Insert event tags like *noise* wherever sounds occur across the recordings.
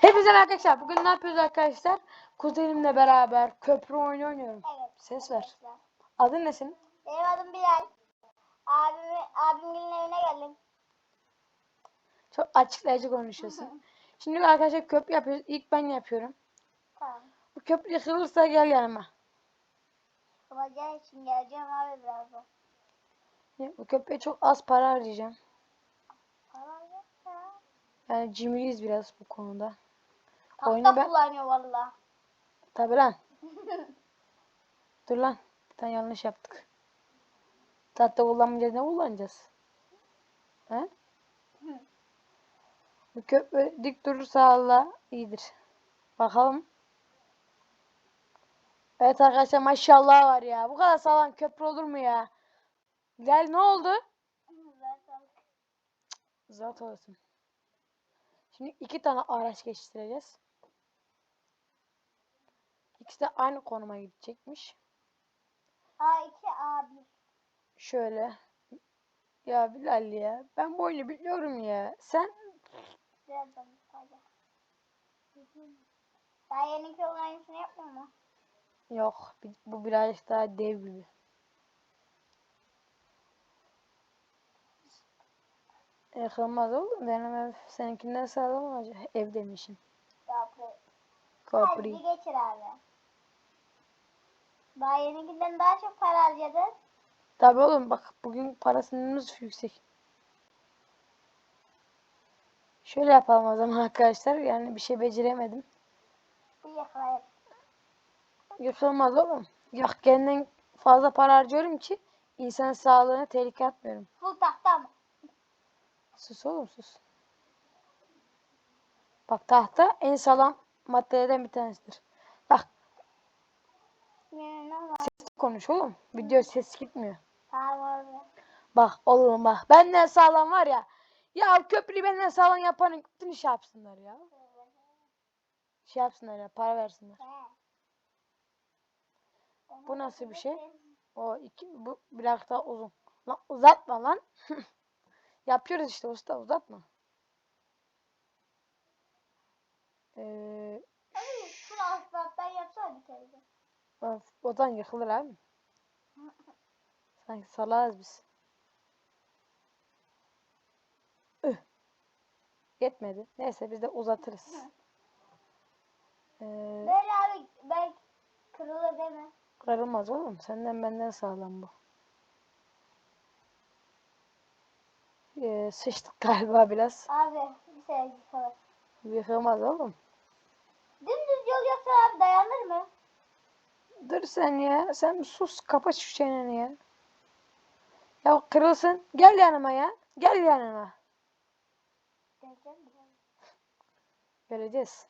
Hepinize merhaba arkadaşlar. Bugün ne yapıyoruz arkadaşlar? Kuzenimle beraber köprü oyunu oynuyorum. Evet. Ses ver. arkadaşlar. Adın ne senin? Benim adım Bilal. Abimi, abimin evine geldim. Çok açıklayıcı konuşuyorsun. *laughs* Şimdi arkadaşlar köprü yapıyoruz. İlk ben yapıyorum. Tamam. Bu köprü yıkılırsa gel yanıma. Babacan için geleceğim abi birazdan. Bu köprüye çok az para harcayacağım. Para yok ya. Yani cimriyiz biraz bu konuda. Tahta Oyunu ben- kullanıyor valla. Tabi lan. *laughs* Dur lan. Bir tane yanlış yaptık. Tahta kullanmayacağız ne kullanacağız? He? Bu köprü dik durursa Allah iyidir. Bakalım. Evet arkadaşlar maşallah var ya. Bu kadar sağlam köprü olur mu ya? Gel ne oldu? Zat olsun. Şimdi iki tane araç geçiştireceğiz. İkisi de aynı konuma gidecekmiş. A2 A1. Şöyle. Ya Bilal ya. Ben bu oyunu biliyorum ya. Sen Birazdan. Daha yeni yolun aynısını yapmıyor mu? yok. Bu birazcık daha dev gibi. Yıkılmaz oğlum. Benim ev seninkinden sağlam olacak. Ev demişim. Yapı. Köprü. Hadi geçir abi. Daha yenikinden daha çok para harcadın. Tabii oğlum bak bugün parasınız yüksek. Şöyle yapalım o zaman arkadaşlar. Yani bir şey beceremedim. Bu yakalayıp. Yıkılmaz oğlum. Yok kendimden fazla para harcıyorum ki insan sağlığına tehlike atmıyorum. Full tahta mı? Sus oğlum sus. Bak tahta en sağlam maddelerden bir tanesidir. Var? konuş oğlum. Video ses gitmiyor. Tamam. Bak oğlum bak. Benden sağlam var ya. Ya köprüyü benden sağlam yapanın bütün şey yapsınlar ya. Şey yapsınlar ya para versinler. Bu nasıl bir şey? O iki bu biraz daha uzun. Lan uzatma lan. *laughs* Yapıyoruz işte usta uzatma. Ee, Abi şunu asfalttan yapsana bir kere o- odan yıkılır abi. Sanki salağız biz. Üh. Yetmedi. Neyse biz de uzatırız. Ee, Böyle abi ben kırılır deme. kırılmaz oğlum. Senden benden sağlam bu. Ee, sıçtık galiba biraz. Abi bir sene kalır. Yıkılmaz oğlum. Dümdüz yol yapsa abi dayanır mı? Dur sen ya. Sen sus. Kapat şu çeneni ya. Ya kırılsın. Gel yanıma ya. Gel yanıma. Göreceğiz.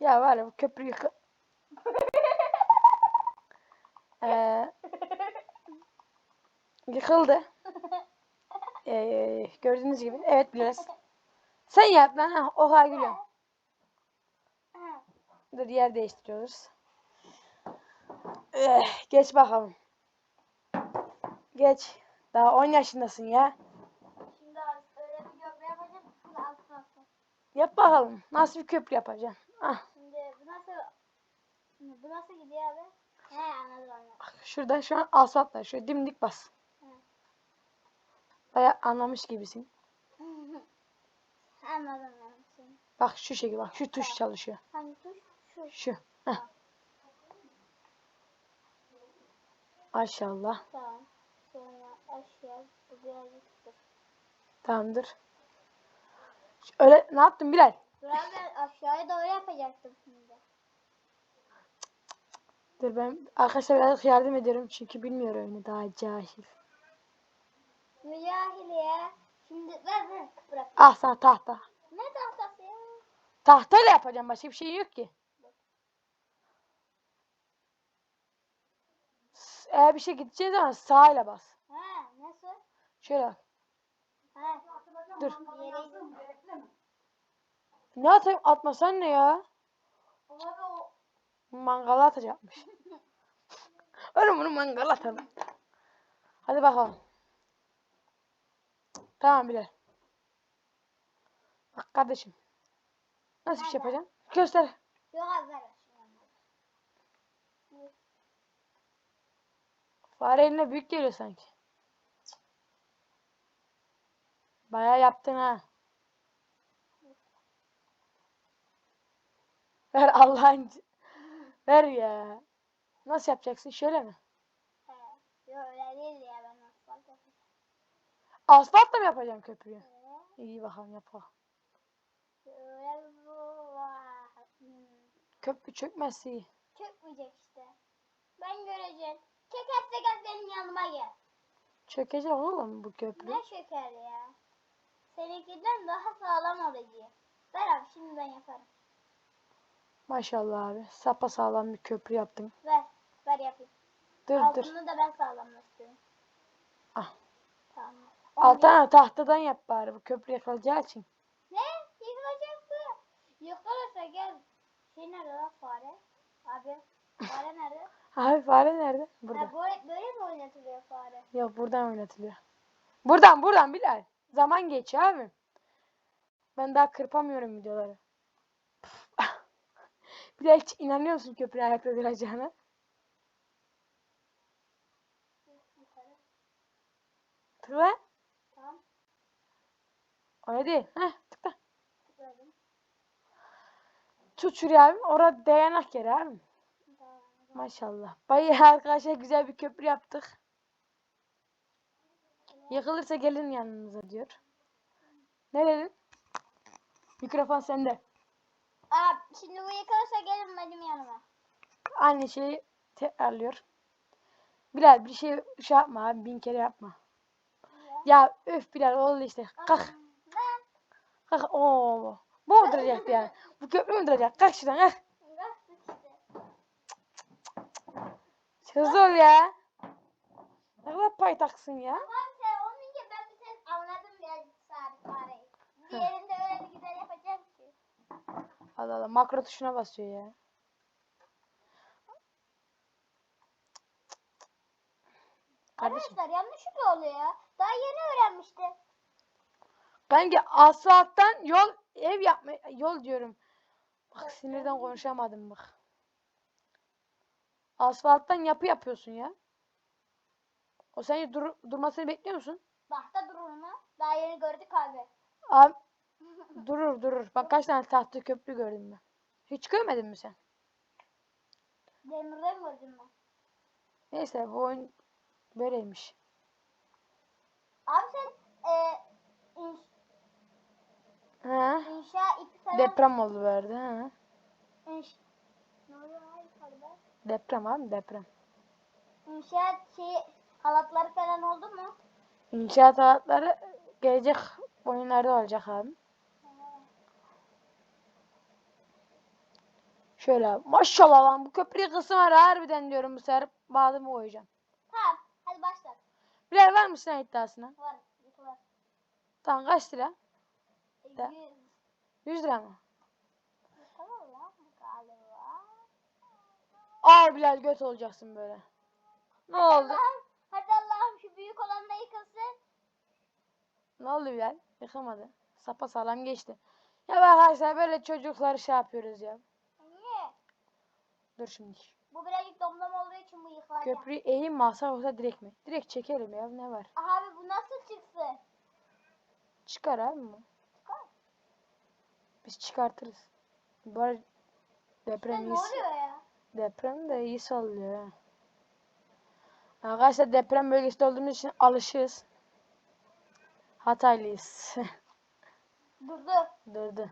Ya var ya bu köprü yıkı... *laughs* Ee, yıkıldı. Ee, gördüğünüz gibi. Evet biraz. Sen yap lan. Ha, oha gülüyorum. Dur yer değiştiriyoruz. Eh, geç bakalım. Geç. Daha 10 yaşındasın ya. Şimdi öyle bir köprü yapacağım. Şimdi asfalt. Yap bakalım. Nasıl bir köprü yapacaksın? Ah, Şimdi bu nasıl bu nasıl gidiyor abi? He anladım anladım. bak şuradan şu an asfalt var. Şöyle dimdik bas. Hı. Baya anlamış gibisin. *laughs* anladım anladım. Şimdi Bak şu şekilde bak. Şu tuş çalışıyor. hangi tuş? Şu. Şu. Heh. Maşallah. Tamam. Sonra aşağı bu birazcık dur. Tamamdır. Öyle ne yaptın Bilal? Ben aşağıya doğru yapacaktım şimdi. Dur ben arkadaşlar birazcık yardım ediyorum çünkü bilmiyor oyunu daha cahil. Mücahil ya. Şimdi ver ver bırak. Ah sana tahta. Ne tahtası ya? Tahtayla yapacağım başka bir şey yok ki. Eğer bir şey gideceğin zaman sağıyla bas. Ha nasıl? Şöyle bak. Ha. Dur. Ne atayım atmasan ne ya? Mangala atacakmış. *laughs* Oğlum bunu mangala atalım. Hadi bakalım. Tamam Bilal. Bak kardeşim. Nasıl bir şey yapacaksın? Göster. Yok abi ver. Şunu. Fare eline büyük geliyor sanki. Bayağı yaptın ha. *laughs* Ver Allah'ın. Ver ya. Nasıl yapacaksın? Şöyle mi? He. Yok öyle değil ya ben asfalt yapacağım. Asfaltla mı yapacaksın köprüyü? Ee, İyi bakalım bu var. Hmm. Köprü çökmezse iyi. Çökmeyecek işte. Ben göreceğim. Çekerse gel benim yanıma gel. Çökecek oğlum bu köprü. Ne çöker ya? Seninkinden daha sağlam olacak. Ver abi şimdi ben yaparım. Maşallah abi. Sapa sağlam bir köprü yaptın. Ver. Ver yapayım. Dur dur. Altını da ben sağlamlaştırayım. Ah. Tamam. Altına tahtadan yap bari bu köprü yakalayacağı için. Ne? Yıkılacak bu. Yıkılırsa gel. Şey nerede lan fare? Abi fare nerede? Abi fare nerede? Burada. Ha, böyle, böyle mi oynatılıyor fare? Yok buradan oynatılıyor. Buradan buradan Bilal. Zaman geçiyor abi. Ben daha kırpamıyorum videoları. *laughs* Bilal hiç inanıyor musun köprü ayakta duracağına? Tıkla. Tamam. Öyle değil. Heh tıkla. Tıkladım. Tut şuraya abi. Orada dayanak yeri abi. Maşallah. Bayağı *laughs* arkadaşlar güzel bir köprü yaptık. Yıkılırsa gelin yanınıza diyor. Ne dedin? Mikrofon sende. Aa, şimdi bu yıkılırsa gelin benim yanıma. Aynı şeyi tekrarlıyor. Bilal bir şey şey yapma abi. Bin kere yapma. Ya öf Bilal oldu işte. Kalk. Kalk. Oo. Bu mu duracaktı yani? Bu köprü mü duracak? Kalk şuradan kalk. Bıraktık işte. Hızlı ol ya. Ne kadar paytaksın ya. Tamam sen olmayınca ben bir ses anladım biraz sabit fareyi. Diğerinde öyle bir güzel yapacağım ki. Allah Allah makro tuşuna basıyor ya. Kardeşim. Arkadaşlar yanlışlıkla oluyor ya. Daha yeni öğrenmiştim. Kanki asfalttan yol ev yapma yol diyorum. Bak sinirden konuşamadım bak. Asfalttan yapı yapıyorsun ya. O seni dur durmasını bekliyor musun? Bahta durur mu? Daha yeni gördük abi. Abi *laughs* durur durur. Bak kaç tane tahta köprü gördüm ben. Hiç görmedin mi sen? Demirden gördüm ben. Neyse bu oyun böyleymiş. Abi sen e, inş, Ha? inşa ipi falan... Deprem oldu verdi ha. İnş, ne oluyor lan yukarıda? Deprem abi deprem. İnşaat şey halatları falan oldu mu? İnşaat aletleri gelecek oyunlarda olacak abi. Şöyle abi. Maşallah lan bu köprüyü kısım var harbiden diyorum bu sefer bağımı koyacağım. Tamam hadi başla. Bilal var mısın lan iddiasına? Var. var. Tamam kaç lira? E, De. yüz. 100 lira mı? Tamam lan galiba. Al Bilal göt olacaksın böyle. Ne oldu? Allah'ım, hadi Allah'ım şu büyük olan da yıkılsın. Ne oldu Bilal? Yıkılmadı. Sapa sağlam geçti. Ya arkadaşlar böyle çocukları şey yapıyoruz ya. Niye? Dur şimdi. Bu birazcık domdom olduğu için bu yıkılacak. Köprüyü eğim mi alsak yoksa direkt mi? Direkt çekelim ya ne var? Abi bu nasıl çıksın? Çıkar abi bu. Çıkar. Biz çıkartırız. Bu arada deprem İşte ne oluyor? Deprem de iyi sallıyor ha. Arkadaşlar deprem bölgesinde olduğumuz için alışığız. Hataylıyız. *laughs* Durdu. Durdu.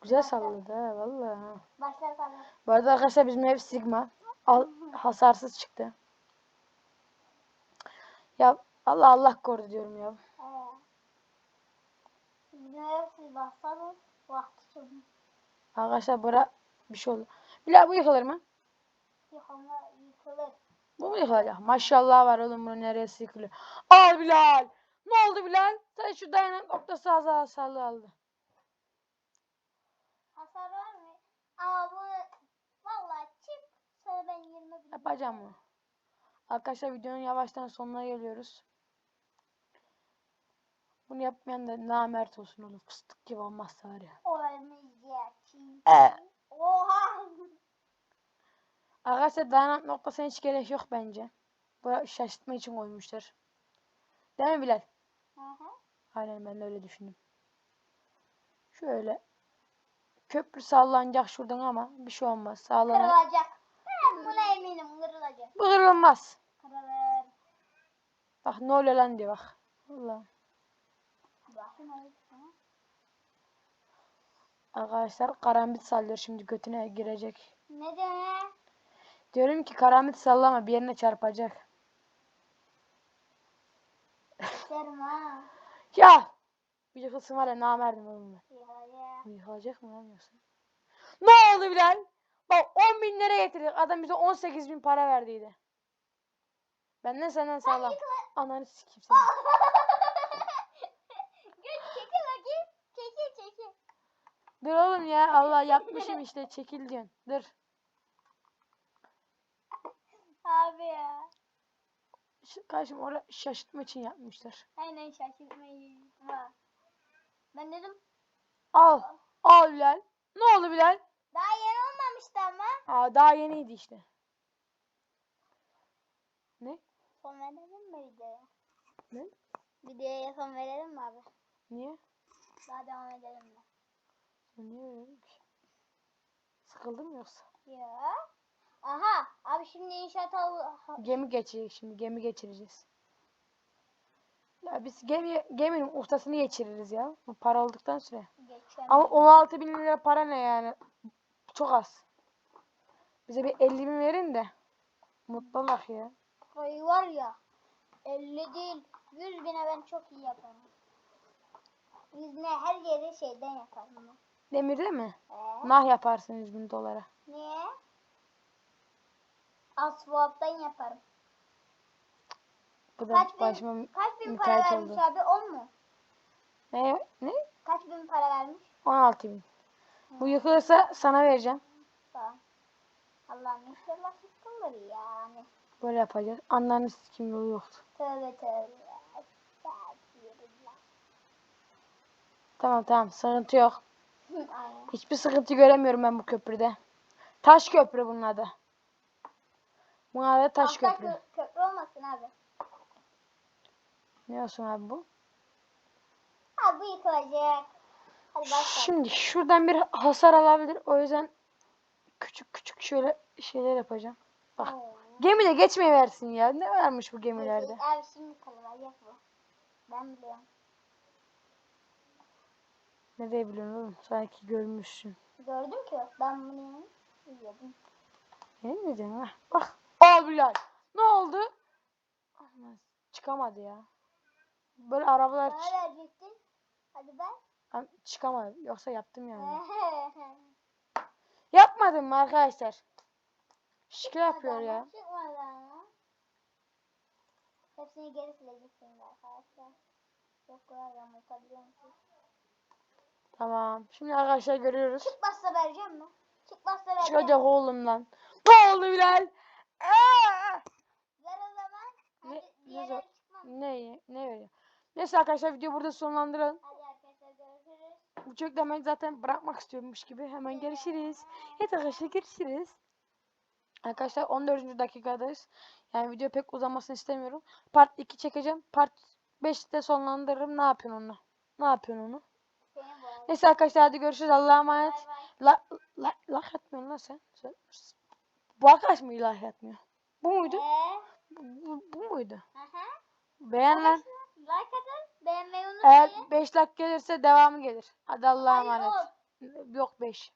Güzel salladı ha vallahi. ha. Başlar sana. Bu arada arkadaşlar bizim ev Sigma. Al, hasarsız çıktı. Ya Allah Allah korudu diyorum ya. Ee, bizim vakti çabuk. Arkadaşlar bura bir şey oldu. Bilal bu yıkılır mı? Yıkılma yıkılır. Bu mu yıkılacak? Maşallah var oğlum bunun neresi yıkılıyor. Al Bilal. Ne oldu Bilal? Sen şu dayanak noktası az hasarlı aldı. Hasar var mı? Ama bu vallahi çip sana ben 20 bin. Yapacağım mı? Arkadaşlar videonun yavaştan sonuna geliyoruz. Bunu yapmayan da namert olsun oğlum. Fıstık gibi olmazsa var ya. Olmayacak. Ee. Arkadaşlar dayanat noktasına hiç gerek yok bence. Bu şaşırtma için koymuşlar. Değil mi Bilal? Hı hı. Aynen ben de öyle düşündüm. Şöyle. Köprü sallanacak şuradan ama bir şey olmaz. Sallanır. Kırılacak. Ben buna eminim kırılacak. Bu kırılmaz. Kırılır. Bak ne oluyor lan diyor bak. Allah. Arkadaşlar karambit sallıyor şimdi götüne girecek. Ne demek? Diyorum ki karambit sallama bir yerine çarpacak. İsterim ha. Ya! Bir yıkılsın var ya namerdim oğlum ben. Yıkılacak. Mı lan yoksa? Ne oldu Bilal? Bak 10 bin lira getirdik. Adam bize 18 bin para verdiydi. Benden senden sağlam. Ananı sikeyim seni. *laughs* Git çekil bakayım. Çekil çekil. Dur oğlum ya. Allah yapmışım işte. Çekil diyorsun. Dur. Abi ya. Şu- Kardeşim orada şaşırtma için yapmışlar. Aynen şaşırtmayı. Ha. Ben dedim Al. Al Bilal. Ne oldu Bilal? daha yeni olmamıştı ama. Aa daha yeniydi işte. Ne? Son verelim mi videoya? Ne? Videoya son verelim mi abi? Niye? Daha devam edelim mi? Niye öyle ki? Sıkıldın mı yoksa? Ya. Aha. Abi şimdi inşaat al. ha- Gemi geçecek şimdi. Gemi geçireceğiz. Ya biz gemi, geminin ustasını geçiririz ya. Bu para olduktan sonra. Geçeceğim. Ama 16 bin lira para ne yani? Çok az. Bize bir 50 bin verin de. Mutlu olak ya. Burayı var ya. 50 değil. 100 bine ben çok iyi yaparım. 100 bine her yeri şeyden yaparım. Demirde mi? Ee, Nah yaparsın 100 bin dolara. niye? Asfalttan yaparım. Bu da Kaç bin, başıma kaç bin para müteahhit vermiş oldu. abi? 10 mu? Ne? Ne? Kaç bin para vermiş? 16 bin. Bu yıkılırsa sana vereceğim. Tamam. Allah'ım inşallah yıkılır yani. Böyle yapacağız. Anlarını kim yolu yoktu. Tövbe tövbe. Tamam tamam sıkıntı yok. *laughs* Hiçbir sıkıntı göremiyorum ben bu köprüde. Taş köprü bunun adı. Adı taş Altta köprü. kö- köprü olmasın abi. Ne olsun abi bu? Abi bu yıkılacak. Hadi başla. Şimdi şuradan bir hasar alabilir. O yüzden küçük küçük şöyle şeyler yapacağım. Bak. Oo. Gemi de geçmeyi versin ya. Ne varmış bu gemilerde? Abi şimdi kırılacak bu. Ben biliyorum. Ne diyebiliyorsun oğlum? Sanki görmüşsün. Gördüm ki ben bunu izledim. Ne mi diyeceksin ha? Bak. Aa Bilal. Ne oldu? Aman, Çıkamadı ya. Böyle arabalar Bana çı- verecektin. Hadi ben. Am- çıkamadı. Yoksa yaptım yani. *laughs* Yapmadım mı arkadaşlar? Şike yapıyor ya. Çıkmadan. Hepsini geri sileceksin arkadaşlar. Çok kolay musun? Tamam. Şimdi arkadaşlar görüyoruz. Çıkmazsa vereceğim mi? Çıkmazsa vereceğim. Çıkacak oğlum lan. Ne oldu Bilal? Aa! Ver o zaman. Hadi Ne- ne. Ne, ne veriyor? Neyse arkadaşlar videoyu burada sonlandıralım. Hadi arkadaşlar görüşürüz. Bu çok da ben zaten bırakmak istiyormuş gibi. Hemen görüşürüz. Evet arkadaşlar görüşürüz. Arkadaşlar 14. dakikadayız. Yani video pek uzamasını istemiyorum. Part 2 çekeceğim. Part 5'te sonlandırırım. Ne yapıyorsun onu? Ne yapıyorsun onu? Neyse arkadaşlar hadi görüşürüz. Allah'a emanet. Bay bay. La, la, la atmıyorsun lan sen. sen. Bu arkadaş mı ilah atmıyor? Bu muydu? Ee, Bu, bu, bu muydu? aha. Beğen lan. Arkadaşlar, Like atın. Beğenmeyi unutmayın. Eğer 5 dakika gelirse devamı gelir. Hadi Allah'a emanet. Yok 5.